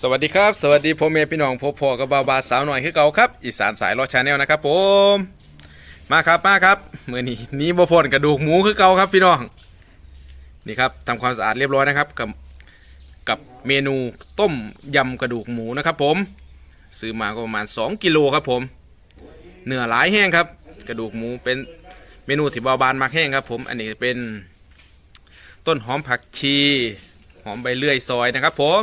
สวัสดีครับ สวัสดีพ่อแม่พี่น้องพ่อพ่อกับบาวบาสาวหน่อยคือเก่าครับอีสานสายรอดชาแนลนะครับผมมาครับมาครับมือนี้นี้บ่พ้นกระดูกหมูคือเก่าครับพี่น้องนี่ครับทำความสะอาดเรียบร้อยนะครับกับกับเมนูต้มยำกระดูกหมูนะครับผมซื้อมาก็ประมาณ 2 กิโลครับผมเนื้อหลายแห้งครับ กระดูกหมูเป็นเมนูที่บาบานมากแห้งครับผมอันนี้เป็นต้นหอมผักชี หอมใบเลื่อยซอยนะครับผม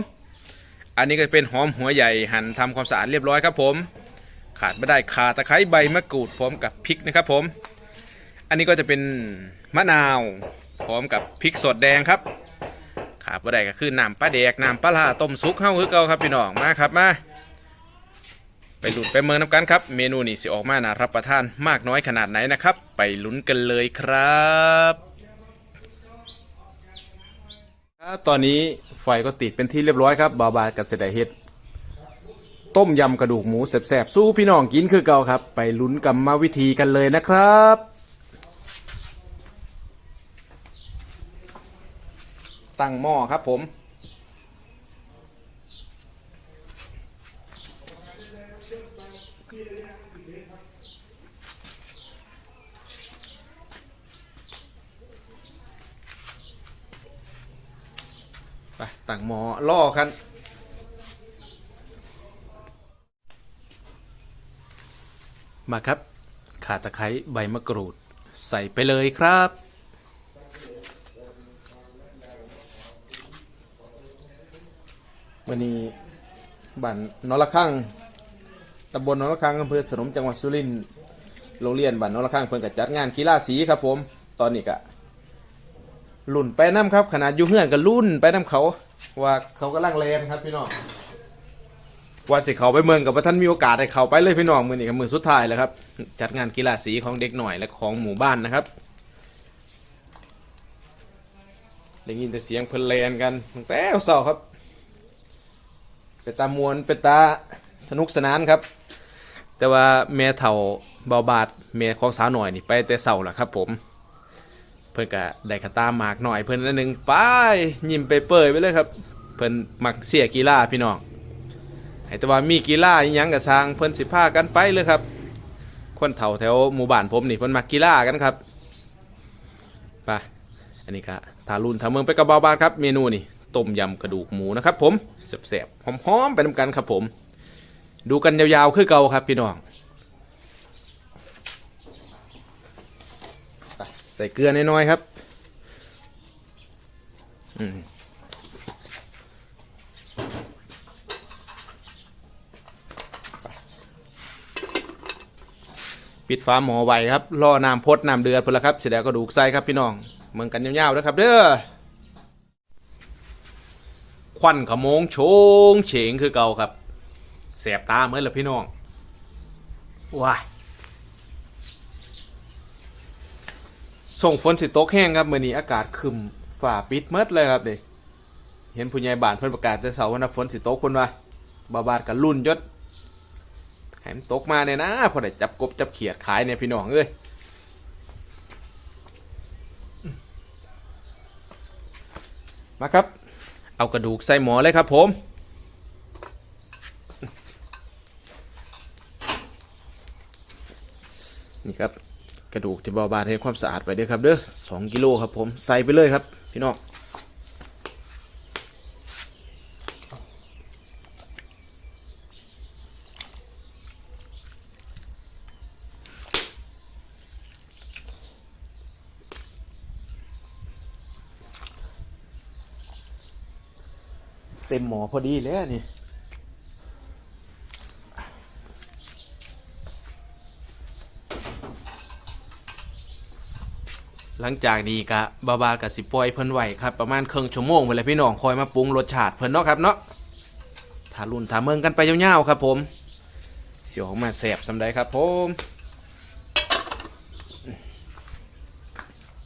อันนี้ก็เป็นหอมหัวใหญ่หั่นทำความสะอาดเรียบร้อยครับผม ขาดไม่ได้ขาตะไคร้ใบมะกรูดพร้อมกับพริกนะครับผม อันนี้ก็จะเป็นมะนาวพร้อมกับพริกสดแดงครับขาดไม่ได้ก็คือน้ำปลาแดกน้ำปลาร้าต้มซุกเข้าคือเก่าครับพี่น้องมาครับมาไปหลุดไปเมืองน้ำกันครับ เมนูนี้สิออกมาน่ารับประทานมากน้อยขนาดไหนนะครับ ไปลุ้นกันเลยครับ ครับตอนนี้ไฟก็ติดเป็นที่เรียบร้อยครับบาบากับเสดเฮ็ดต้มยำกระดูกหมูแสบๆสู้พี่น้องกินคือเก่าครับ ไปลุ้นกรรมวิธีกันเลยนะครับ ตั้งหม้อครับผม ไปตั้งหม้อ ล่อกันมาครับข่าตะไคร้ใบมะกรูด ใส่ไปเลยครับ วันนี้บ้านนอละข้างตำบลนอละข้างอำเภอสนมจังหวัดสุรินทร์โรงเรียนบ้านนอละข้างเพิ่นก็จัดงานกีฬาสีครับผม ตอนนี้ก็ ลุ่นไปน้ำครับ ขนาดอยู่เฮือนก็ลุ่นไปน้ำเขา ว่าเขากำลังเลนครับพี่น้องว่าสิเขาไปเมืองกับท่านมีโอกาสได้เขาไปเลยพี่น้องมือนี้กับมือสุดท้ายแล้วครับจัดงานกีฬาสีของเด็กหน่อยและของหมู่บ้านนะครับได้ยินแต่เสียงเพลนเลนกันตั้งแต่เสาครับเป็นตามวนเป็นตาสนุกสนานครับ แต่ว่าแม่เถ่าเบาบาดแม่ของสาวหน่อยนี่ไปแต่เสาแหละครับผม เพิ่นก็ได้กระตามหมากหน่อยเพิ่นอันหนึ่งไปยิ้มไปเปยไปเลยครับ เพิ่นมักเสียกีฬาพี่น้องให้แต่ว่ามีกีฬาอิหยังกับทางเพิ่นสิพากันไปเลยครับ คนเฒ่าแถวหมู่บ้านผมนี่เพิ่นมักกีฬากันครับไปอันนี้ก็ทารุนทาเมืองไปกระเบาบาทครับ เมนูนี่ต้มยำกระดูกหมูนะครับ ผมแซ่บๆหอมๆไปนำกันครับผม ดูกันยาวๆคือเก่าครับพี่น้อง ส่เกลือน้อยๆครับปิดฝาหม้อไว้ครับรอน้ำพดน้ำเดือดพุ่นละครับเสร็จแล้วก็ดูกใส่ครับพี่น้องเมืองกันยาวๆนะครับเด้อควันขโมงโชงเฉงคือเก่าครับแสบตาเหมือนละพี่น้องว้าย ส่งฝนสิตกแห้งครับมื้อนี้อากาศคึมฝ่าปิดหมดเลยครับนี่เห็นผู้ใหญ่บ้านเพิ่นประกาศแต่เช้าว่าฝนสิตกเพิ่นว่าบาบาดกันรุ่นยศให้มันตกมาเนี่ยนะพอได้จับกบจับเขียดขายเนี่ยพี่น้องเอ้ยมาครับ เอากระดูกใส่หมอเลยครับผมนี่ครับ กระดูกที่เบาบางให้ความสะอาดไปด้วยครับเด้อสองกิโลครับผมใส่ไปเลยครับ พี่น้องเต็มหมอพอดีแล้วนี่ หลังจากนี้ก็บาบากับสิปล่อยเพิ่นไหวครับประมาณครึ่งชั่วโมงไปเลยพี่น้องคอยมาปรุงรสชาติเพิ่นเนาะครับเนาะถ้ารุ่นถ้าเมืองกันไปยาวๆครับ ผมเสียวมาแสบสำใดครับผม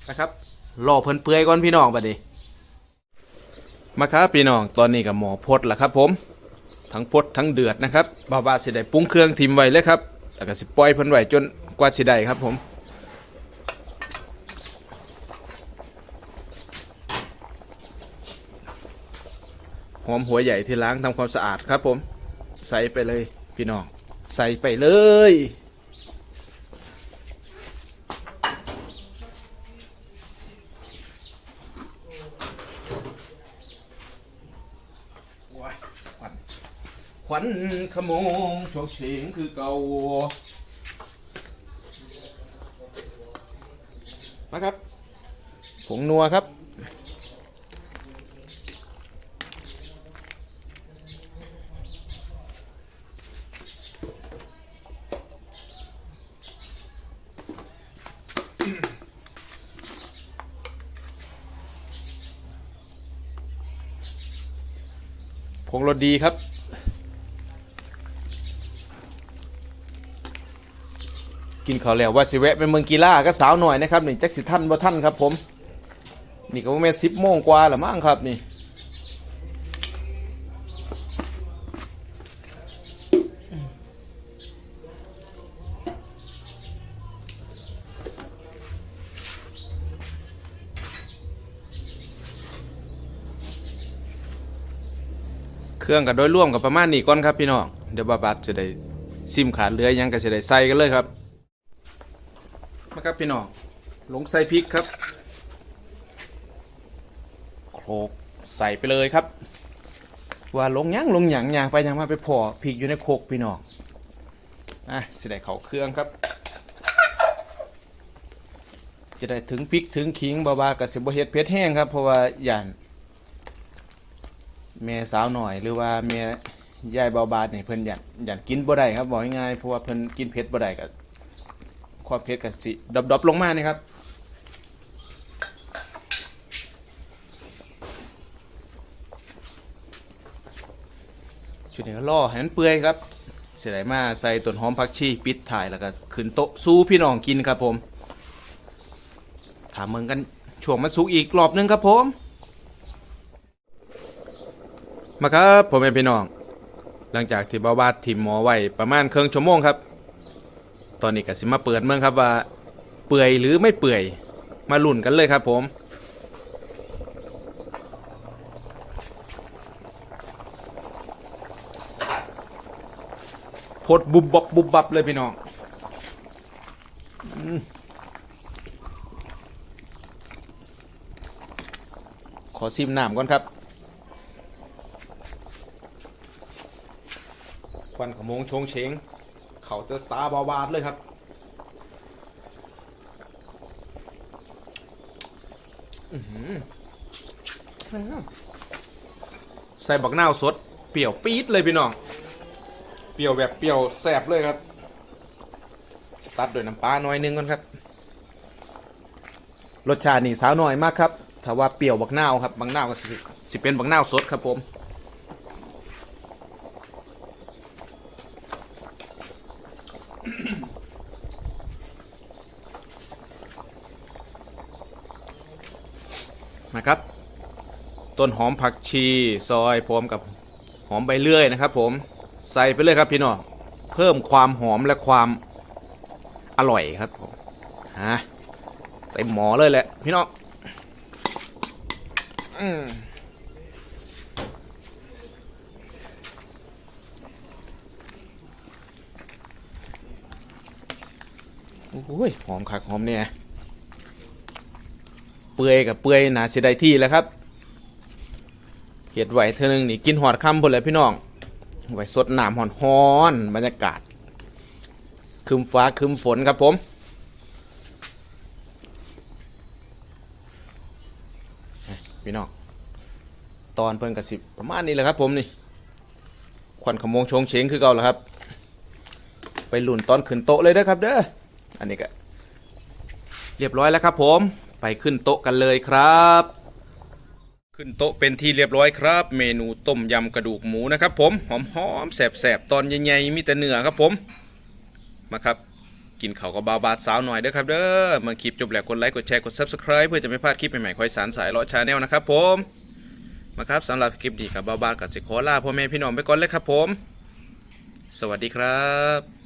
นะครับรอเพิ่นเปื่อยก่อนพี่น้องบัดนี้มาครับพี่น้องตอนนี้กับหมอพดละครับ ผมทั้งพดทั้งเดือดนะครับบาบาสิได้ปรุงเครื่องทิมไว้เลยครับแล้วก็สิปล่อยเพิ่นไว้จนกว่าสิได้ครับผม หอมหัวใหญ่ที่ล้างทำความสะอาดครับผม ใส่ไปเลยพี่น้อง ใส่ไปเลยว้ายควันควันขโมงโชกเสียงคือเก่ามาครับผงนัวครับ งรสดีครับ กินข้าวแล้วว่าสิแวะไปเมืองกีฬาก็สาวหน่อยนะครับนี่แจ็คสิท่านบ่ท่านครับผม นี่ก็ประมาณสิบโมงกว่าละมั้งครับนี่ เครื่องกับโดยร่วมกับประมาณนี้ก่อนครับพี่น้องเดี๋ยวบาบาดจะได้ซิมขาดเหลือยังก็จะได้ใส่กันเลยครับมาครับพี่น้องลงใส่พริกครับโคลกใส่ไปเลยครับ ว่าลงยังลงหยังหยังไปยังมาไปพอพริกอยู่ในโคกพี่น้องอะจะได้เขาเครื่องครับ จะได้ถึงพริกถึงขิงบาบากับสิบเฮ็ดเพชรแห้งครับเพราะว่าย่าน แม่สาวหน่อยหรือว่าแม่ยายเบาบาดเนี่ยเพิ่นอยากอยากกินบ่ได้ครับบอกง่ายๆเพราะว่าเพิ่นกินเผ็ดบ่ได้ก็ความเผ็ดก็สิดรอปๆลงมานี่ครับชุดนี้ก็ล่อให้มันเปื่อยครับเสียดายมาใส่ต้นหอมผักชีปิดถ่ายแล้วก็ขึ้นโต๊ะสู้พี่น้องกินครับผมถามเมืองกันช่วงมันสุกอีกรอบหนึงครับผม มาครับผมเป็นพี่น้อง หลังจากที่เบาบาดทิมหมอไว้ประมาณครึ่งชั่วโมงครับ ตอนนี้ก็สิมาเปิดเมืองครับว่า เปื่อยหรือไม่เปื่อยมาลุ่นกันเลยครับผม พดบุบบับบุบบับเลยพี่น้องอขอซิมน้ำก่อนครับ ควันขโมงชงเชงเขาจะตาบาวาดเลยครับ ใส่บักนาวสด เปรี้ยวปี๊ดเลยพี่น้อง เปรี้ยวแบบเปรี้ยวแสบเลยครับ ตัดด้วยน้ำปลาหน่อยนึงก่อนครับ รสชาตินี่สาวหน่อยมากครับ ถ้าว่าเปรี้ยวบักนาวครับ บักนาวก็สิสิเป็นบักนาวสดครับผม นะครับ ต้นหอมผักชีซอยพร้อมกับหอมใบเลื่อยนะครับ ผมใส่ไปเลยครับพี่น้องเพิ่มความหอมและความอร่อยครับผมฮะเต็มหมอเลยแหละพี่น้องอืมโอ้ยหอมคักหอมเนี่ย เปื่อยกับเปื่อยหนาเสียดายที่แล้วครับเห็ดไหวเธอหนึงนี่กินหอดคำพนแหละพี่น้องไหวสดหน้ำหอนฮอนบรรยากาศคืมฟ้าคืมฝนครับผมพี่น้องตอนเพิ่นกระสิบประมาณนี้แหละครับผมนี่ควันขมงชงเฉงคือเก่าแล้วครับ ไปหลุ่นตอนขึ้นโต๊ะเลยเด้อครับเด้ออันนี้ก็เรียบร้อยแล้วครับผม ไปขึ้นโต๊ะกันเลยครับ ขึ้นโต๊ะเป็นที่เรียบร้อยครับ เมนูต้มยำกระดูกหมูนะครับ ผมหอมหอมๆแสบๆตอนใหญ่ๆมีแต่เนื้อครับผมมาครับ กินเขากับบาบาดสาวหน่อยเด้อครับเด้อเมื่อคลิปจบแล้วกดไลค์กดแชร์กด subscribe เพื่อจะไม่พลาดคลิปใหม่ๆคอยสารสายเลาะชาแนลนะครับผมมาครับสำหรับคลิปนี้กับบาบาดกับสิขอล่าพ่อแม่พี่น้องไปก่อนเลยครับผม สวัสดีครับ